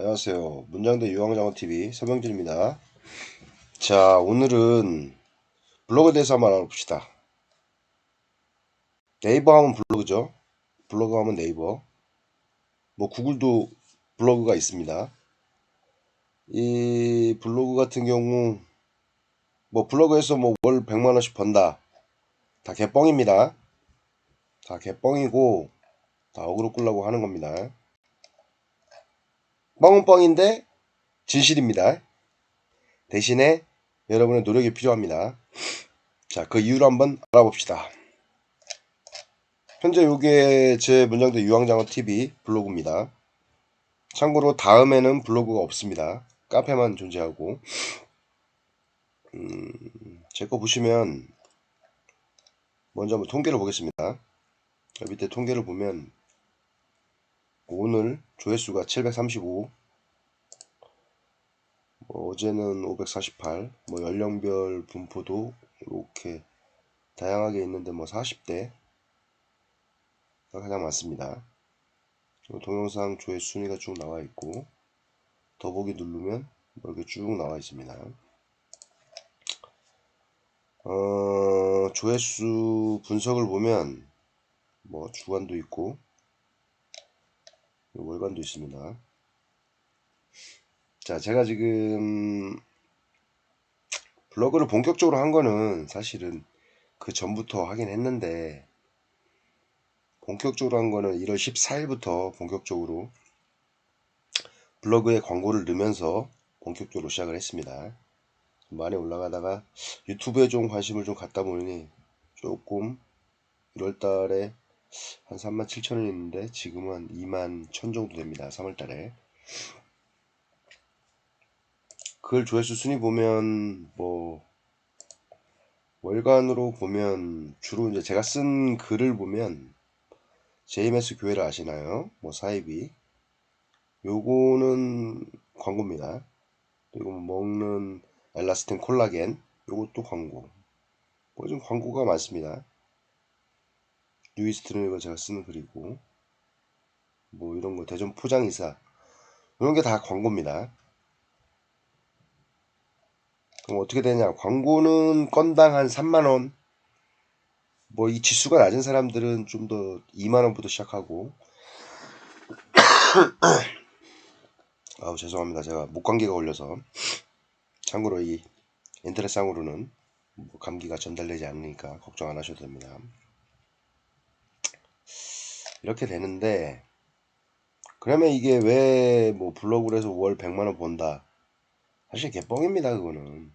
안녕하세요. 문장대 유황장어TV 서명진입니다. 자, 오늘은 블로그에 대해서 한번 알아봅시다. 네이버 하면 블로그죠. 블로그 하면 네이버. 뭐 구글도 블로그가 있습니다. 이 블로그 같은 경우 뭐 블로그에서 뭐 월 100만 원씩 번다. 다 개뻥입니다. 다 개뻥이고 다 어그로 끌라고 하는 겁니다. 뻥은 뻥인데 진실입니다. 대신에 여러분의 노력이 필요합니다. 자, 그 이유를 한번 알아봅시다. 현재 이게 제 문장대 유황장어 TV 블로그입니다. 참고로 다음에는 블로그가 없습니다. 카페만 존재하고 음, 제 거 보시면 먼저 한번 통계를 보겠습니다. 밑에 통계를 보면 오늘 조회수가 735, 뭐 어제는 548, 뭐 연령별 분포도 이렇게 다양하게 있는데 뭐 40대가 가장 많습니다. 동영상 조회 순위가 쭉 나와 있고 더보기 누르면 뭐 이렇게 쭉 나와 있습니다. 어, 조회수 분석을 보면 뭐 주간도 있고 월간도 있습니다. 자, 제가 지금 블로그를 본격적으로 한 거는 사실은 그 전부터 하긴 했는데 본격적으로 한 거는 1월 14일부터 본격적으로 블로그에 광고를 넣으면서 본격적으로 시작을 했습니다. 많이 올라가다가 유튜브에 좀 관심을 좀 갖다 보니 조금 1월 달에 한 3만 7천 원 있는데 지금은 2만 1천 정도 됩니다. 3월 달에. 글 조회수 순위 보면 뭐 월간으로 보면 주로 이제 제가 쓴 글을 보면 JMS 교회를 아시나요? 뭐 사이비 요거는 광고입니다. 그리고 뭐 먹는 엘라스틴 콜라겐 요것도 광고. 뭐좀 광고가 많습니다. 뉴이스트는 제가 쓰는 글이고 뭐 이런 거 대전 포장이사 이런 게 다 광고입니다. 그럼 어떻게 되냐? 광고는 건당 한 3만 원. 뭐 이 지수가 낮은 사람들은 좀 더 2만 원부터 시작하고. 아우 죄송합니다. 제가 목감기가 걸려서. 참고로 이 인터넷상으로는 뭐 감기가 전달되지 않으니까 걱정 안 하셔도 됩니다. 이렇게 되는데 그러면 이게 왜 뭐 블로그를 해서 월 100만원 번다? 사실 개뻥입니다 그거는.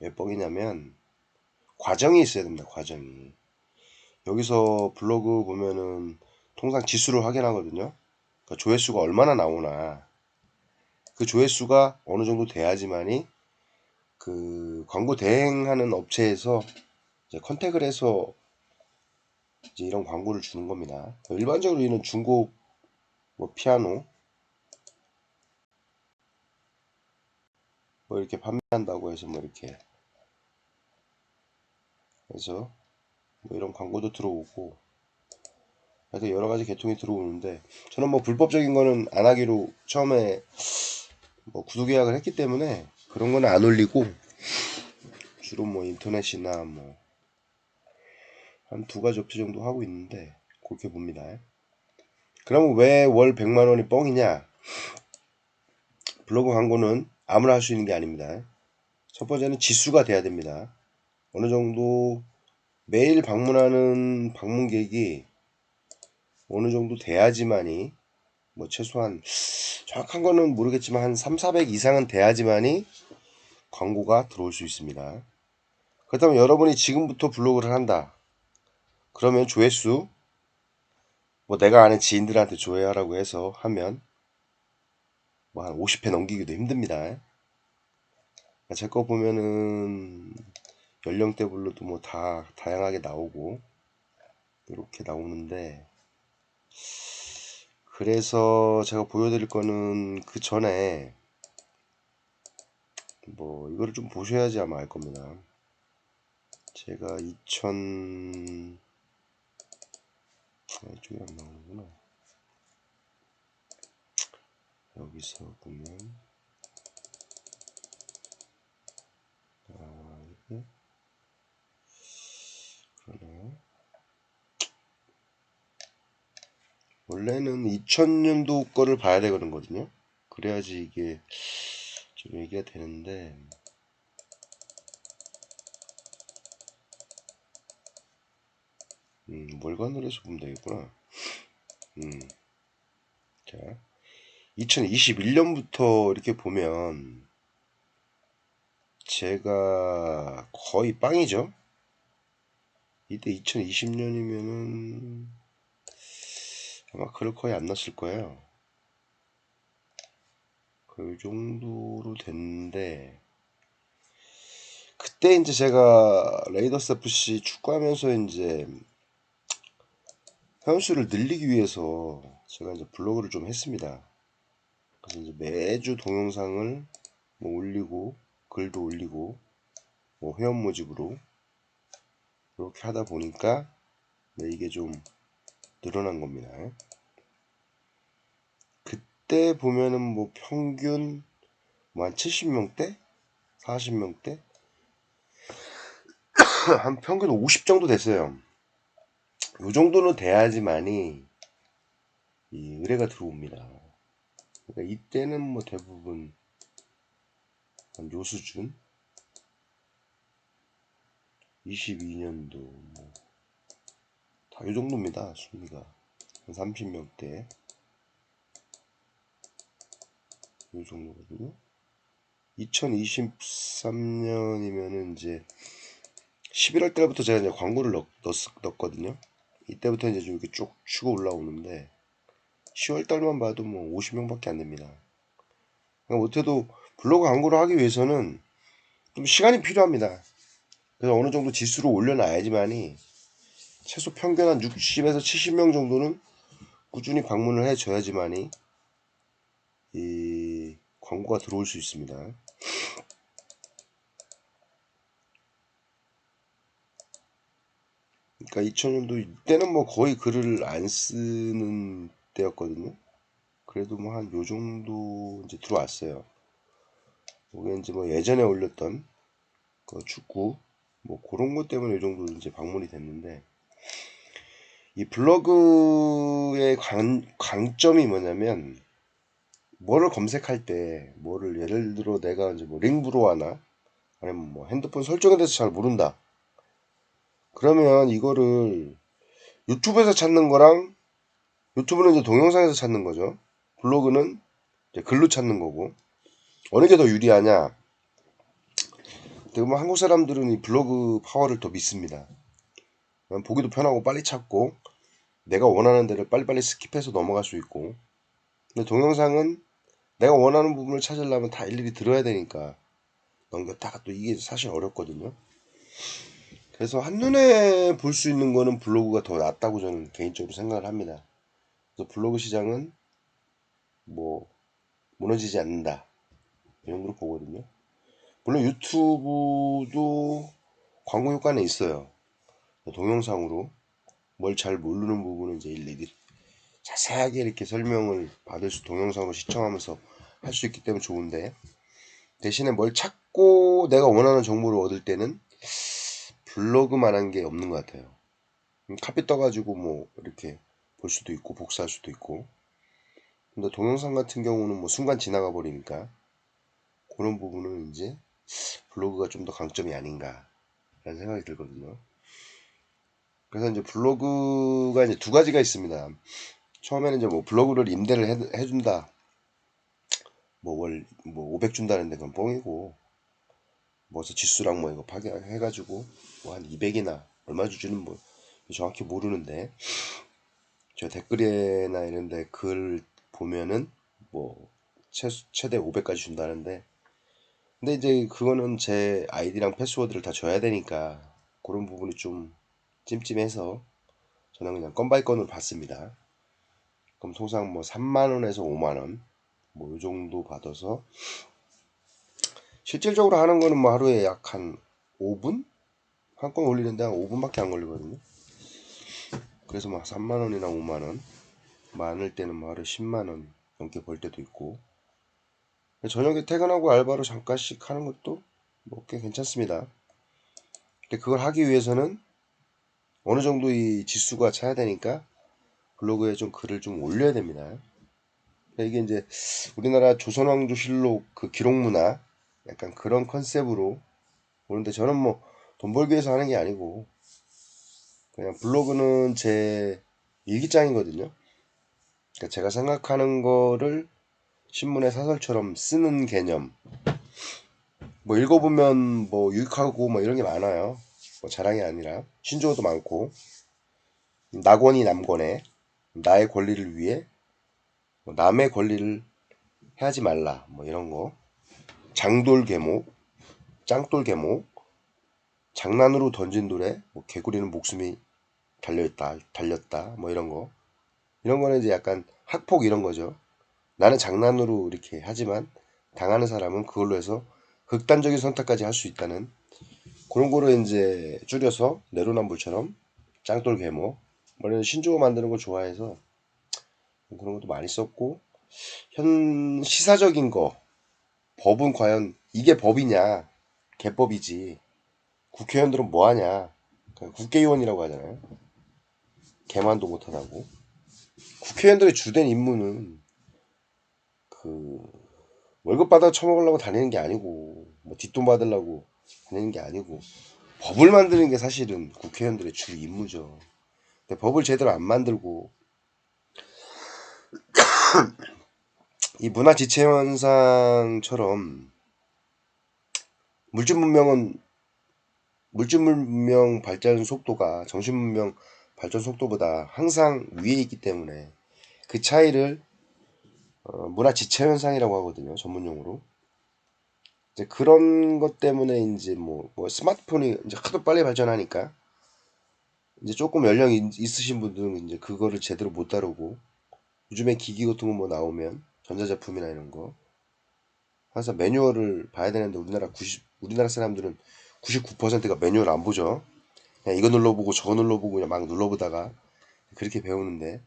왜 뻥이냐면 과정이 있어야 됩니다 과정이. 여기서 블로그 보면은 통상 지수를 확인하거든요. 그러니까 조회수가 얼마나 나오나. 그 조회수가 어느 정도 돼야지만이 그 광고 대행하는 업체에서 컨택을 해서 이제 이런 광고를 주는 겁니다. 일반적으로 이는 중고 뭐 피아노 뭐 이렇게 판매한다고 해서 뭐 이렇게 그래서 뭐 이런 광고도 들어오고 하여튼 여러 가지 계통이 들어오는데 저는 뭐 불법적인 거는 안 하기로 처음에 뭐 구독 계약을 했기 때문에 그런 거는 안 올리고 주로 뭐 인터넷이나 뭐 한 두 가지 업체 정도 하고 있는데 그렇게 봅니다. 그러면 왜월 100만 원이 뻥이냐? 블로그 광고는 아무나 할 수 있는 게 아닙니다. 첫 번째는 지수가 돼야 됩니다. 어느 정도 매일 방문하는 방문객이 어느 정도 돼야지만이 뭐 최소한 정확한 거는 모르겠지만 한 3, 400 이상은 돼야지만이 광고가 들어올 수 있습니다. 그렇다면 여러분이 지금부터 블로그를 한다. 그러면 조회수 뭐 내가 아는 지인들한테 조회하라고 해서 하면 뭐 한 50회 넘기기도 힘듭니다. 제 거 보면은 연령대별로도 뭐 다 다양하게 나오고 이렇게 나오는데 그래서 제가 보여드릴 거는 그 전에 뭐 이거를 좀 보셔야지 아마 알 겁니다. 제가 2000 아, 이쪽이 안 나오는구나. 여기서 보면. 아 이게? 그러네. 원래는 2000년도 거를 봐야 되거든요. 그래야지 이게 좀 얘기가 되는데 음, 월간으로 해서 보면 되겠구나. 음. 자, 2021년부터 이렇게 보면 제가 거의 빵이죠. 이때 2020년이면은 아마 글을 거의 안 났을 거예요. 그 정도로 됐는데 그때 이제 제가 레이더스 FC 축구하면서 이제 회원수를 늘리기 위해서 제가 이제 블로그를 좀 했습니다. 그래서 이제 매주 동영상을 뭐 올리고 글도 올리고 뭐 회원 모집으로 이렇게 하다 보니까 네, 이게 좀 늘어난 겁니다. 그때 보면은 뭐 평균 뭐한 70명대, 40명대, 한 평균 50 정도 됐어요. 요 정도는 돼야지만이 이 의뢰가 들어옵니다. 그러니까 이때는 뭐 대부분 요 수준 22년도 뭐 다 요 정도입니다. 순위가 한 30명대 요 정도거든요. 2023년이면은 이제 11월 달부터 제가 이제 광고를 넣, 넣, 넣었거든요. 이때부터 이제 좀 이렇게 쭉 치고 올라오는데 10월 달만 봐도 뭐 50명밖에 안 됩니다. 그러니까 못해도 블로그 광고를 하기 위해서는 좀 시간이 필요합니다. 그래서 어느 정도 지수를 올려놔야지만이 최소 평균 한 60에서 70명 정도는 꾸준히 방문을 해줘야지만이 이 광고가 들어올 수 있습니다. 그러니까 2000년도 이때는 뭐 거의 글을 안 쓰는 때였거든요. 그래도 뭐 한 요 정도 이제 들어왔어요. 이게 이제 뭐 예전에 올렸던 그 축구 뭐 그런 것 때문에 이 정도 이제 방문이 됐는데 이 블로그의 강, 강점이 뭐냐면 뭐를 검색할 때 뭐를 예를 들어 내가 이제 뭐 링브로 하나 아니면 뭐 핸드폰 설정에 대해서 잘 모른다 그러면 이거를 유튜브에서 찾는 거랑 유튜브는 이제 동영상에서 찾는 거죠. 블로그는 글로 찾는 거고 어느 게 더 유리하냐? 뭐 한국 사람들은 이 블로그 파워를 더 믿습니다. 보기도 편하고 빨리 찾고 내가 원하는 데를 빨리빨리 스킵해서 넘어갈 수 있고 근데 동영상은 내가 원하는 부분을 찾으려면 다 일일이 들어야 되니까 넘겼다가 또 이게 사실 어렵거든요. 그래서 한눈에 볼 수 있는 거는 블로그가 더 낫다고 저는 개인적으로 생각을 합니다. 그래서 블로그 시장은 뭐 무너지지 않는다. 이 정도로 보거든요. 물론 유튜브도 광고 효과는 있어요. 동영상으로 뭘 잘 모르는 부분은 이제 일일이 자세하게 이렇게 설명을 받을 수 동영상으로 시청하면서 할 수 있기 때문에 좋은데 대신에 뭘 찾고 내가 원하는 정보를 얻을 때는 블로그만한 게 없는 것 같아요. 음, 카피 떠가지고 뭐 이렇게 볼 수도 있고 복사할 수도 있고. 근데 동영상 같은 경우는 뭐 순간 지나가 버리니까 그런 부분은 이제 블로그가 좀 더 강점이 아닌가 라는 생각이 들거든요. 그래서 이제 블로그가 이제 두 가지가 있습니다. 처음에는 이제 뭐 블로그를 임대를 해, 해준다. 뭐 월, 뭐 500 준다는데 그건 뻥이고. 뭐서 지수랑 뭐 이거 파괴 해가지고 뭐 한 200이나 얼마 주지는 뭐 정확히 모르는데 저 댓글이나 이런데 글 보면은 뭐 최, 최대 500까지 준다는데 근데 이제 그거는 제 아이디랑 패스워드를 다 줘야 되니까 그런 부분이 좀 찜찜해서 저는 그냥 건 바이 건으로 받습니다. 그럼 통상 뭐 3만원에서 5만원 뭐요 정도 받아서 실질적으로 하는 거는 뭐 하루에 약 한 5분? 한 건 올리는데 한 5분밖에 안 걸리거든요. 그래서 막 3만원이나 5만원 많을 때는 뭐 하루에 10만원 넘게 벌 때도 있고 저녁에 퇴근하고 알바로 잠깐씩 하는 것도 뭐 꽤 괜찮습니다. 근데 그걸 하기 위해서는 어느 정도 이 지수가 차야 되니까 블로그에 좀 글을 좀 올려야 됩니다. 그러니까 이게 이제 우리나라 조선왕조실록 그 기록문화 약간 그런 컨셉으로 오는데 저는 뭐 돈 벌기 위해서 하는 게 아니고 그냥 블로그는 제 일기장이거든요. 그러니까 제가 생각하는 거를 신문의 사설처럼 쓰는 개념. 뭐 읽어보면 뭐 유익하고 뭐 이런 게 많아요. 뭐 자랑이 아니라 신조어도 많고 낙원이 남권에 나의 권리를 위해 뭐 남의 권리를 해하지 말라 뭐 이런 거 장돌 계목 짱돌 계목 장난으로 던진 돌에 뭐 개구리는 목숨이 달려있다 달렸다 뭐 이런 거. 이런 거는 이제 약간 학폭 이런 거죠. 나는 장난으로 이렇게 하지만 당하는 사람은 그걸로 해서 극단적인 선택까지 할 수 있다는 그런 거를 이제 줄여서 내로남불처럼 짱돌 계목 뭐 이런 신조어 만드는 거 좋아해서 그런 것도 많이 썼고 현 시사적인 거 법은 과연 이게 법이냐? 개법이지. 국회의원들은 뭐하냐? 국회의원이라고 하잖아요. 개만도 못하다고. 국회의원들의 주된 임무는 그 월급 받아 처먹으려고 다니는 게 아니고 뭐 뒷돈 받으려고 다니는 게 아니고 법을 만드는 게 사실은 국회의원들의 주 임무죠. 근데 법을 제대로 안 만들고 이 문화 지체 현상처럼 물질 문명은 물질 문명 발전 속도가 정신 문명 발전 속도보다 항상 위에 있기 때문에 그 차이를 어, 문화 지체 현상이라고 하거든요 전문 용어로. 이제 그런 것 때문에 이제 뭐, 뭐 스마트폰이 이제 하도 빨리 발전하니까 이제 조금 연령이 있- 있으신 분들은 이제 그거를 제대로 못 다루고 요즘에 기기 같은 거 뭐 나오면 전자제품이나 이런 거 항상 매뉴얼을 봐야 되는데 우리나라 90 우리나라 사람들은 99%가 매뉴얼 안 보죠. 그냥 이거 눌러보고 저거 눌러보고 그냥 막 눌러보다가 그렇게 배우는데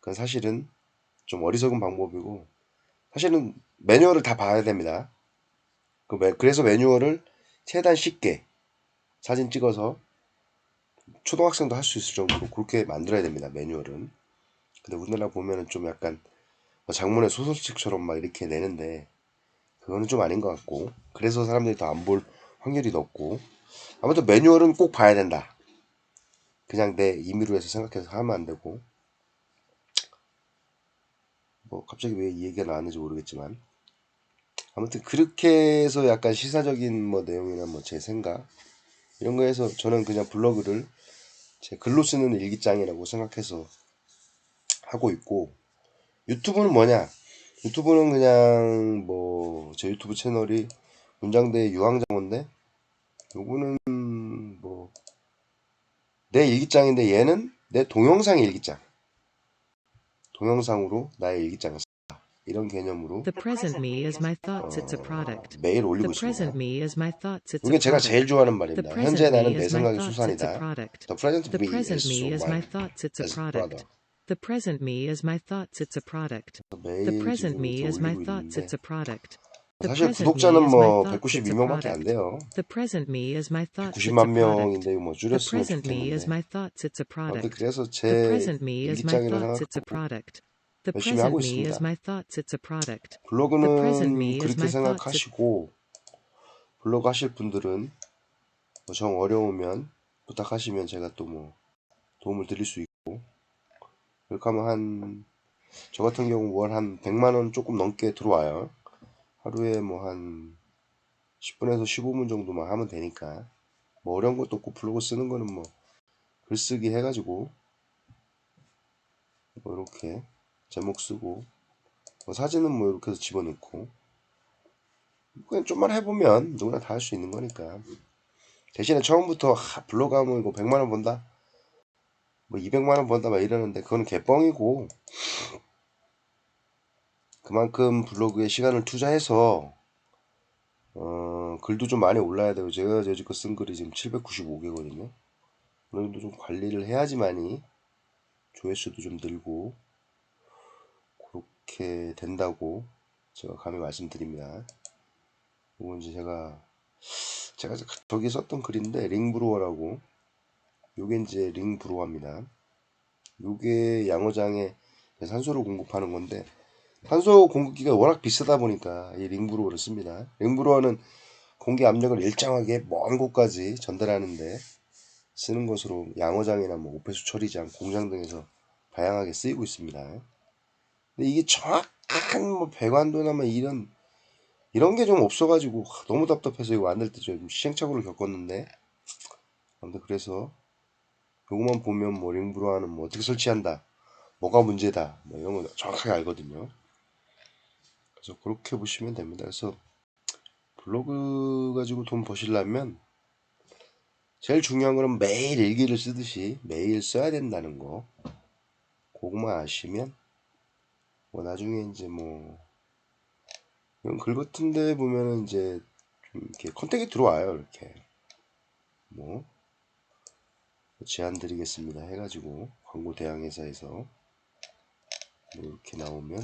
그건 사실은 좀 어리석은 방법이고 사실은 매뉴얼을 다 봐야 됩니다. 그 매- 그래서 매뉴얼을 최대한 쉽게 사진 찍어서 초등학생도 할 수 있을 정도로 그렇게 만들어야 됩니다. 매뉴얼은. 근데 우리나라 보면은 좀 약간 뭐 장문의 소설책처럼 막 이렇게 내는데 그거는 좀 아닌 것 같고 그래서 사람들이 더 안 볼 확률이 높고 아무튼 매뉴얼은 꼭 봐야 된다. 그냥 내 임의로 해서 생각해서 하면 안 되고 뭐 갑자기 왜 이 얘기가 나왔는지 모르겠지만 아무튼 그렇게 해서 약간 시사적인 뭐 내용이나 뭐 제 생각 이런 거에서 저는 그냥 블로그를 제 글로 쓰는 일기장이라고 생각해서 하고 있고 유튜브는 뭐냐 유튜브는 그냥 뭐 제 유튜브 채널이 문장대 유황장어인데 요거는 뭐 내 일기장인데 얘는 내 동영상 일기장 동영상으로 나의 일기장을 쓴다 이런 개념으로 어. 매일 올리고 있습니다. 이게 제가 제일. 좋아하는 말입니다. 현재 나는 내 생각의 수산이다. The present me is so my my thoughts, it's a as product. brother. The present me is my thoughts, it's a product. The present me is my thoughts, it's a product. The 사실 present me 구독자는 is my 뭐 thoughts, it's a 192명밖에 안 product. 돼요. The present me is my thoughts, it's a 90만 product. 명인데 뭐 줄였으면 present me is 좋겠는데 my thoughts, it's a 아무튼 product. 그래서 The 제 present me is my 일기장이라 thoughts, it's a 생각하고 product. The 열심히 present 하고 me is 있습니다. my thoughts, it's a product. The present me 블로그는 is 그렇게 my thoughts, it's 생각하시고 블로그 하실 분들은 뭐정 어려우면 부탁하시면 제가 또 뭐 도움을 드릴 수 있고 그렇게 하면 한 저 같은 경우 월 한 100만 원 조금 넘게 들어와요. 하루에 뭐 한 10분에서 15분 정도만 하면 되니까. 뭐 어려운 것도 없고 블로그 쓰는 거는 뭐 글쓰기 해가지고 뭐 이렇게 제목 쓰고 뭐 사진은 뭐 이렇게 해서 집어넣고. 그냥 좀만 해보면 누구나 다 할 수 있는 거니까. 대신에 처음부터 하, 블로그 하면 이거 100만 원 번다 뭐 200만 원 번다 막 이러는데 그거는 개뻥이고 그만큼 블로그에 시간을 투자해서 어, 글도 좀 많이 올라야 되고 제가 여지껏 쓴 글이 지금 795개거든요. 어느 정도 좀 관리를 해야지만이 조회수도 좀 늘고 이렇게 된다고 제가 감히 말씀드립니다. 이건 이제 제가 제가 저기 썼던 글인데 링브루어라고 요게 이제 링브루어입니다. 요게 양어장에 산소를 공급하는 건데 산소 공급기가 워낙 비싸다 보니까 이 링브루어를 씁니다. 링브루어는 공기 압력을 일정하게 먼 곳까지 전달하는데 쓰는 것으로 양어장이나 뭐 오폐수 처리장, 공장 등에서 다양하게 쓰이고 있습니다. 근데 이게 정확한 뭐 배관도나 뭐 이런 이런 게 좀 없어가지고 하, 너무 답답해서 이거 만들 때 좀 시행착오를 겪었는데 아무튼 그래서 요것만 보면 뭐 링브루어는 뭐 어떻게 설치한다, 뭐가 문제다, 뭐 이런 거 정확하게 알거든요. 그래서 그렇게 보시면 됩니다. 그래서 블로그 가지고 돈 버시려면 제일 중요한 거는 매일 일기를 쓰듯이 매일 써야 된다는 거. 그것만 아시면 뭐 나중에 이제 뭐 이런 글 같은 데 보면은 이제 좀 이렇게 컨택이 들어와요 이렇게 뭐 제안 드리겠습니다. 해가지고 광고 대행 회사에서 뭐 이렇게 나오면.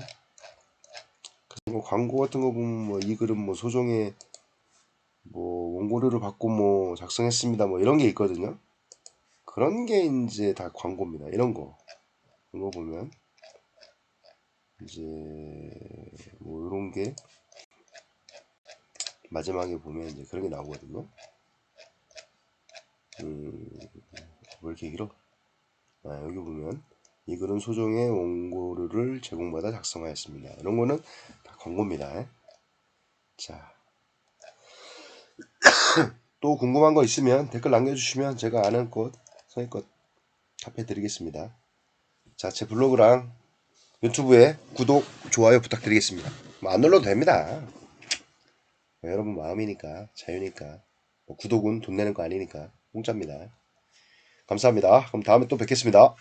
뭐 광고 같은 거 보면 뭐 이 글은 뭐 소정의 뭐 원고료를 받고 뭐 작성했습니다. 뭐 이런 게 있거든요. 그런 게 이제 다 광고입니다. 이런 거. 이거 보면 이제 뭐 이런 게 마지막에 보면 이제 그런 게 나오거든요. 음, 왜 이렇게 길어? 아, 여기 보면 이 글은 소정의 원고료를 제공받아 작성하였습니다. 이런 거는 다 광고입니다. 자, 또 궁금한 거 있으면 댓글 남겨주시면 제가 아는 것, 성의껏 답해드리겠습니다. 자, 제 블로그랑 유튜브에 구독, 좋아요 부탁드리겠습니다. 뭐 안 눌러도 됩니다. 뭐 여러분 마음이니까, 자유니까. 뭐 구독은 돈 내는 거 아니니까 공짜입니다. 감사합니다. 그럼 다음에 또 뵙겠습니다.